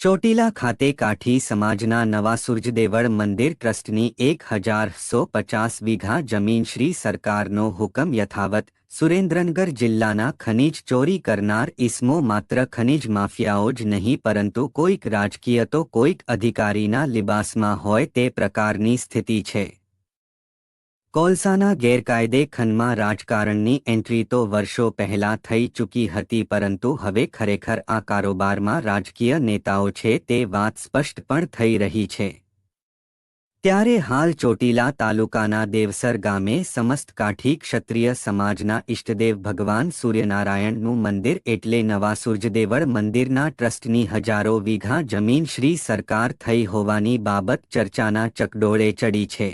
ચોટીલા ખાતે કાઠી સમાજના નવા સૂરજદેવળ મંદિર ટ્રસ્ટની એક હજાર સો પચાસ વીઘા જમીન શ્રી સરકારનો હુકમ યથાવત સુરેન્દ્રનગર જિલ્લાના ખનીજ ચોરી કરનાર ઇસમો માત્ર ખનીજ માફિયાઓ જ નહીં, પરંતુ કોઈક રાજકીય તો કોઈક અધિકારીના લિબાસમાં હોય તે પ્રકારની સ્થિતિ છે. કોલસાના ગેરકાયદે ખનમાં રાજકારણની એન્ટ્રી તો વર્ષો પહેલા થઈ ચૂકી હતી પરંતુ હવે ખરેખર આ કારોબારમાં રાજકીય નેતાઓ છે તે વાત સ્પષ્ટ પણ થઈ રહી છે. ત્યારે હાલ ચોટીલા તાલુકાના દેવસર ગામે સમસ્ત કાઠી ક્ષત્રિય સમાજના ઇષ્ટદેવ ભગવાન સૂર્યનારાયણનું મંદિર એટલે નવા સૂર્યદેવળ મંદિરના ટ્રસ્ટની હજારો વીઘા જમીન શ્રી સરકાર થઈ હોવાની બાબત ચર્ચાના ચકડોળે ચડી છે.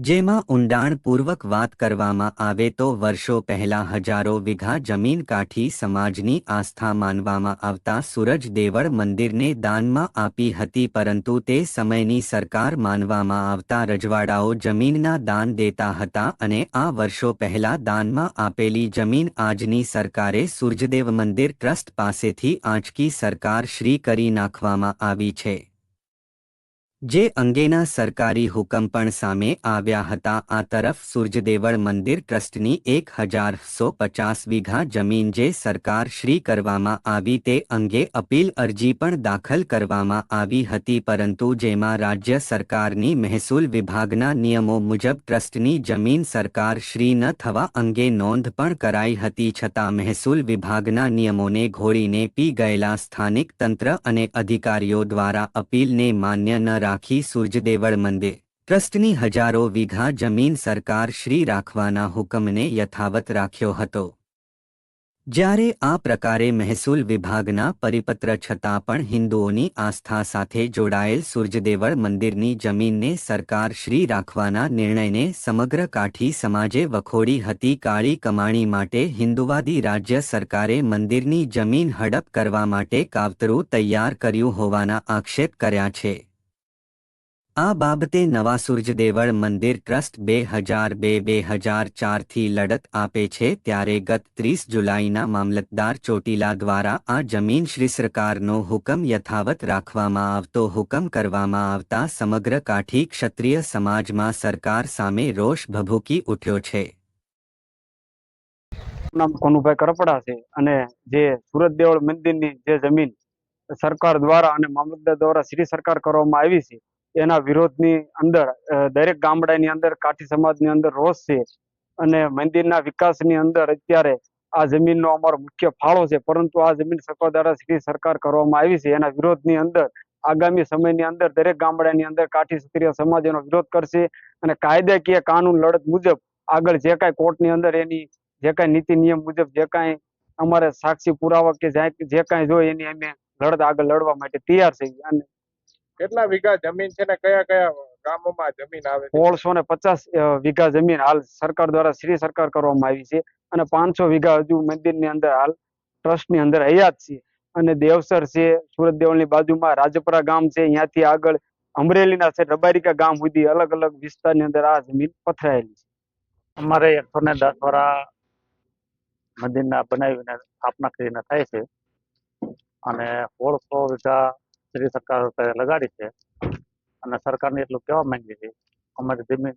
જેમાં ઊંડાણપૂર્વક વાત કરવામાં આવે તો વર્ષો પહેલા હજારો વીઘા જમીન કાઠી સમાજની આસ્થા માનવામાં આવતા સૂરજ દેવળ મંદિરને દાનમાં આપી હતી પરંતુ તે સમયની સરકાર માનવામાં આવતા રજવાડાઓ જમીનના દાન દેતા હતા અને આ વર્ષો પહેલા દાનમાં આપેલી જમીન આજની સરકારે સૂરજદેવ મંદિર ટ્રસ્ટ પાસેથી આંચકી સરકાર શ્રી કરી નાખવામાં આવી છે. જે અંગેના સરકારી હુકમ પણ સામે આવ્યા હતા. આ તરફ સૂર્યદેવળ મંદિર ટ્રસ્ટની એક હજાર સો પચાસ વીઘા જમીન જે સરકાર શ્રી કરવામાં આવી તે અંગે અપીલ અરજી પણ દાખલ કરવામાં આવી હતી. પરંતુ જેમાં રાજ્ય સરકારની મહેસૂલ વિભાગના નિયમો મુજબ ટ્રસ્ટની જમીન સરકાર શ્રી ન થવા અંગે નોંધ પણ કરાઈ હતી. છતાં મહેસૂલ વિભાગના નિયમોને ઘોડીને પી ગયેલા સ્થાનિક તંત્ર અને અધિકારીઓ દ્વારા અપીલને માન્ય ન રાખી સૂરજદેવળ મંદિર ટ્રસ્ટની હજારો વીઘા જમીન સરકાર શ્રી રાખવાના હુકમને યથાવત રાખ્યો હતો. જ્યારે આ પ્રકારે મહેસૂલ વિભાગના પરિપત્ર છતાં પણ હિન્દુઓની આસ્થા સાથે જોડાયેલ સૂરજદેવળ મંદિરની જમીનને સરકાર શ્રી રાખવાના નિર્ણયને સમગ્ર કાઠી સમાજે વખોડી હતી. કાળી કમાણી માટે હિન્દુવાદી રાજ્ય સરકારે મંદિરની જમીન હડપ કરવા માટે કાવતરું તૈયાર કર્યું હોવાના આક્ષેપ કર્યા છે. આ બાબતે નવા સૂરજદેવળ મંદિર ટ્રસ્ટ બે હજાર બે બે હજાર ચારથી લડત આપે છે ત્યારે ગત ત્રીસ જુલાઈના મામલતદાર ચોટીલા દ્વારા આ જમીન શ્રી સરકારનો હુકમ યથાવત રાખવામાં આવતો હુકમ કરવામાં આવતા સમગ્ર કાઠી ક્ષત્રિય સમાજમાં સરકાર સામે રોષ ભભૂકી ઉઠ્યો છે. નામ કોનુભાઈ કરપડા છે અને જે સુરત દેવળ મંદિરની જે જમીન સરકાર દ્વારા અને મામલતદાર દ્વારા શ્રી સરકાર કરવામાં આવી છે એના વિરોધની અંદર દરેક ગામડાની અંદર, કાઠી સમાજની અંદર રોષ છે અને મંદિરના વિકાસની અંદર અત્યારે આ જમીનનો અમારો મુખ્ય ફાળો છે. પરંતુ આ જમીન સરકાર દ્વારા શ્રી સરકાર કરવામાં આવી છે, એના વિરોધની અંદર આગામી સમયની અંદર દરેક ગામડાની અંદર કાઠી ક્ષત્રિય સમાજ એનો વિરોધ કરશે અને કાયદાકીય કાનૂન લડત મુજબ આગળ જે કાંઈ કોર્ટની અંદર એની જે કાંઈ નીતિ નિયમ મુજબ જે કાંઈ અમારે સાક્ષી પુરાવા કે જે- જે કાંઈ જોઈએ એની અમે લડત આગળ લડવા માટે તૈયાર છે અને કેટલા વીઘા જમીન છે ને કયા કયા ગામોમાં જમીન આવે છે? સોળસો ને પચાસ વીઘા જમીન હાલ સરકાર દ્વારા શ્રી સરકાર કરવામાં આવી છે અને પાંચસો વીઘા હજુ મંદિરની અંદર હાલ ટ્રસ્ટની અંદર હયાત છે. અને દેવસર છે સુરત દેવળની બાજુમાં રાજપરા ગામ છે અહીંયાથી આગળ અમરેલીના છે રબારિકા ગામ સુધી અલગ અલગ વિસ્તારની અંદર આ જમીન પથરાયેલી છે. અમારે એકસો ને દસ વર્ષ મંદિરના બનાવીને સ્થાપના કરીને થાય છે. અને સોળસો વીઘા શ્રી સરકાર લગાડી છે. અને સરકારને એટલું કહેવા માંગીએ છીએ, અમારી જમીન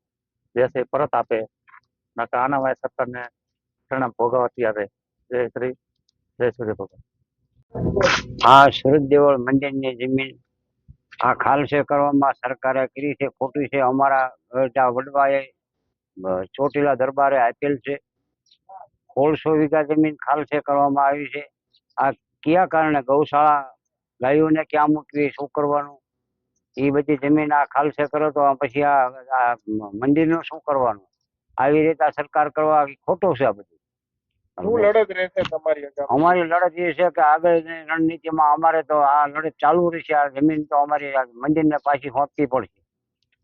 જે છે પરત આપે. નકા આના વાય સરકારને પરિણામ ભોગવવા તૈયાર રહે. જય શ્રી જય શ્રી ભગવાન. આ સુરત દેવળ મંદિરની જમીન આ ખાલસે કરવામાં સરકારે કરી છે, ખોટી છે. અમારા વડવાએ ચોટીલા દરબારે આપેલ છે. સોળસો વીઘા જમીન ખાલસે કરવામાં આવી છે. આ કયા કારણે ગૌશાળા ગાયોને ક્યાં મૂકવી શું કરવાનું? એ બધી જમીન આ ખાલસે કરો તો પછી આ મંદિરનું શું કરવાનું? આવી રીતે આ સરકાર કરવા ખોટો છે આ બધું. અમારી લડત એ છે કે આગળની રણનીતિમાં અમારે તો આ લડત ચાલુ રહેશે આ જમીન તો અમારી મંદિરને પાછી સોંપવી પડશે.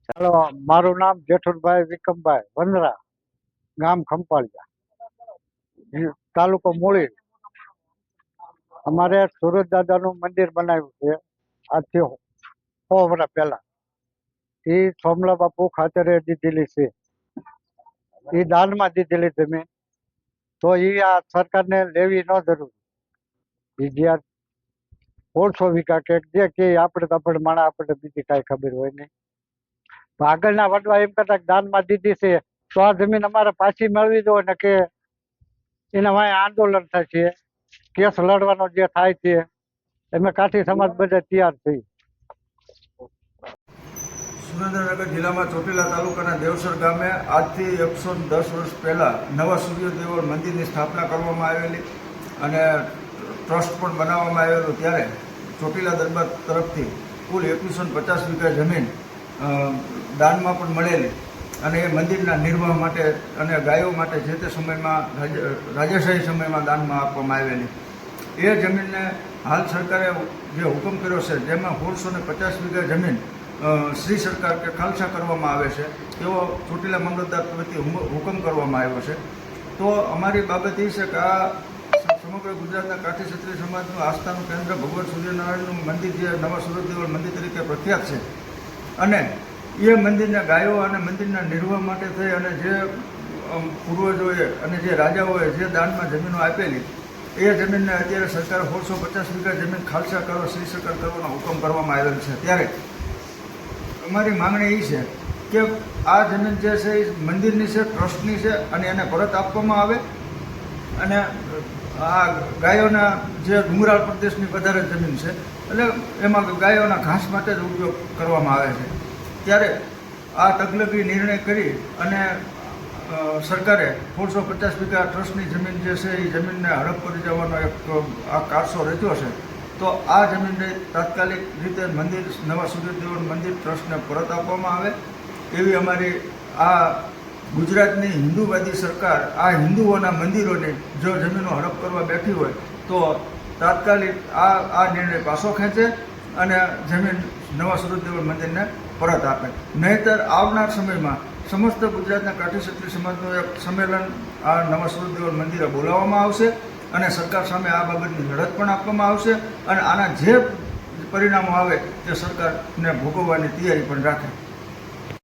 ચાલો મારું નામ જેઠુરભાઈ વિકમભાઈ વંદરા ગામ ખંપાળિયા. તાલુકો મૂળી. અમારે સુરત દાદાનું મંદિર બનાવ્યું છે. આજથી સો વર્ષ પહેલા. એ સોમલા બાપુ ખાતરે દીધેલી છે. એ દાનમાં દીધેલી જમીન. તો એ આ સરકારને લેવી ન જરૂર. એ જ્યાં સોળસો વિકા કે જે કે આપણે તો આપણે માણા આપણને બીજી કાંઈ ખબર હોય નહીં. તો આગળના વડવા એમ કરતા દાનમાં દીધી છે. તો આ જમીન અમારે પાછી મેળવી દો ને કે એના વાંહે આંદોલન થશે. કેસ લડવાનો જે થાય છે, એમાં કાઠી સમાજ બધા તૈયાર થઈ સુરેન્દ્રનગર જિલ્લામાં ચોટીલા તાલુકાના દેવસર ગામે આજથી એકસો દસ વર્ષ પહેલાં નવા સૂર્યદેવ મંદિરની સ્થાપના કરવામાં આવેલી અને ટ્રસ્ટ પણ બનાવવામાં આવેલું ત્યારે ચોટીલા દરબાર તરફથી કુલ એકવીસો પચાસ વીઘા જમીન દાનમાં પણ મળેલી અને એ મંદિરના નિર્વાહ માટે અને ગાયો માટે જે તે સમયમાં રાજ્યશાહી સમયમાં દાનમાં આપવામાં આવેલી. એ જમીનને હાલ સરકારે જે હુકમ કર્યો છે, જેમાં સોળસો ને પચાસ વીઘા જમીન શ્રી સરકાર કે ખાલસા કરવામાં આવે છે, તેવો ચોટીલા મામલતદાર હુમ- હુકમ કરવામાં આવ્યો છે. તો અમારી બાબત એ છે કે આ સમગ્ર ગુજરાતના કાઠી ક્ષત્રિય સમાજનું આસ્થાનું કેન્દ્ર ભગવાન સૂર્યનારાયણનું મંદિર જે નવા સુરતદેવળ મંદિર તરીકે પ્રખ્યાત છે. અને એ મંદિરના ગાયો અને મંદિરના નિર્વાહ માટે થઈ અને જે પૂર્વજોએ અને જે રાજાઓએ જે દાનમાં જમીનો આપેલી એ જમીનને અત્યારે સરકારે સોળસો પચાસ વીઘા જમીન ખાલસા કરો શ્રી સરકાર કરવાનો હુકમ કરવામાં આવેલ છે. ત્યારે અમારી માંગણી એ છે કે આ જમીન જે છે એ મંદિરની છે, ટ્રસ્ટની છે અને એને પરત આપવામાં આવે અને આ ગાયોના જે ડુંગરાળ પ્રદેશની વધારે જમીન છે, એટલે એમાં ગાયોના ઘાસ માટે જ ઉપયોગ કરવામાં આવે છે. ત્યારે આ તકલકી નિર્ણય કરી અને સરકારે સોળસો પચાસ વીઘા ટ્રસ્ટની જમીન જે છે એ જમીનને હડપ કરી જવાનો એક આ કારસો રચ્યો છે. તો આ જમીનને તાત્કાલિક રીતે મંદિર, નવા સૂર્યદેવન મંદિર ટ્રસ્ટને પરત આપવામાં આવે. એવી અમારી આ ગુજરાતની હિન્દુવાદી સરકાર આ હિન્દુઓના મંદિરોની જો જમીનો હડપ કરવા બેઠી હોય, તો તાત્કાલિક આ આ નિર્ણય પાછો ખેંચે અને જમીન નવા સુરતદેવળ મંદિરને પરત આપે. નહીંતર આવનાર સમયમાં સમસ્ત ગુજરાતના કાઠી ક્ષત્રિય સમાજનું એક સંમેલન આ નવા સુરતદેવળ મંદિરે બોલાવવામાં આવશે અને સરકાર સામે આ બાબતની લડત પણ આપવામાં આવશે અને આના જે પરિણામો આવે તે સરકારને ભોગવવાની તૈયારી પણ રાખે.